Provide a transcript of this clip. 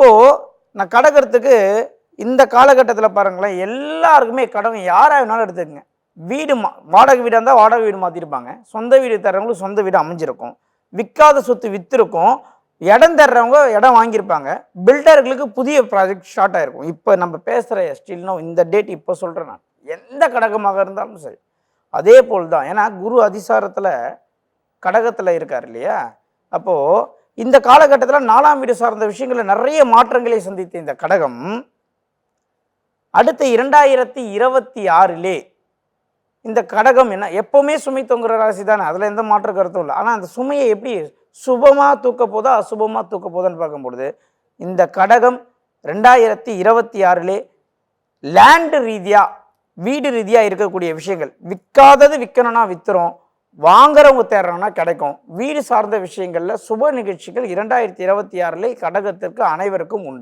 இப்போது நான் கடக்கிறதுக்கு இந்த காலகட்டத்தில் பாருங்களேன் எல்லாருக்குமே கடகம் யாராக வேணாலும் எடுத்துக்கங்க. வீடு மா வாடகை வீடாக இருந்தால் வாடகை வீடு மாற்றிருப்பாங்க சொந்த வீடு தர்றவங்களுக்கு சொந்த வீடு அமைஞ்சிருக்கும். விற்காத சொத்து விற்றுருக்கும் இடம் தர்றவங்க இடம் வாங்கியிருப்பாங்க. பில்டர்களுக்கு புதிய ப்ராஜெக்ட் ஸ்டார்ட் ஆகிருக்கும் இப்போ நம்ம பேசுகிற ஸ்டில்னோ இந்த டேட் இப்போ சொல்கிறேன் நான். எந்த கடகமாக இருந்தாலும் சரி. அதே போல் தான். ஏன்னா குரு அதிசாரத்தில் கடகத்தில் இருக்கார் இல்லையா? அப்போது இந்த காலகட்டத்தில் நாலாம் வீடு சார்ந்த விஷயங்களில் நிறைய மாற்றங்களை சந்தித்த இந்த கடகம் அடுத்த இரண்டாயிரத்தி இருபத்தி ஆறிலே இந்த கடகம் என்ன எப்போவுமே சுமை தொங்குற ராசி தானே அதில் எந்த மாற்று கருத்தும் இல்லை. ஆனால் அந்த சுமையை எப்படி சுபமாக தூக்க போதா அசுபமாக தூக்க போதான்னு பார்க்கும்பொழுது இந்த கடகம் ரெண்டாயிரத்தி இருபத்தி ஆறிலே லேண்டு ரீதியாக வீடு ரீதியாக இருக்கக்கூடிய விஷயங்கள் விற்காதது விற்கணும்னா விற்றுரும் வாங்குறவங்க தேடுறோம்னா கிடைக்கும். வீடு சார்ந்த விஷயங்களில் சுப நிகழ்ச்சிகள் இரண்டாயிரத்தி இருபத்தி ஆறிலே கடகத்திற்கு அனைவருக்கும் உண்டு.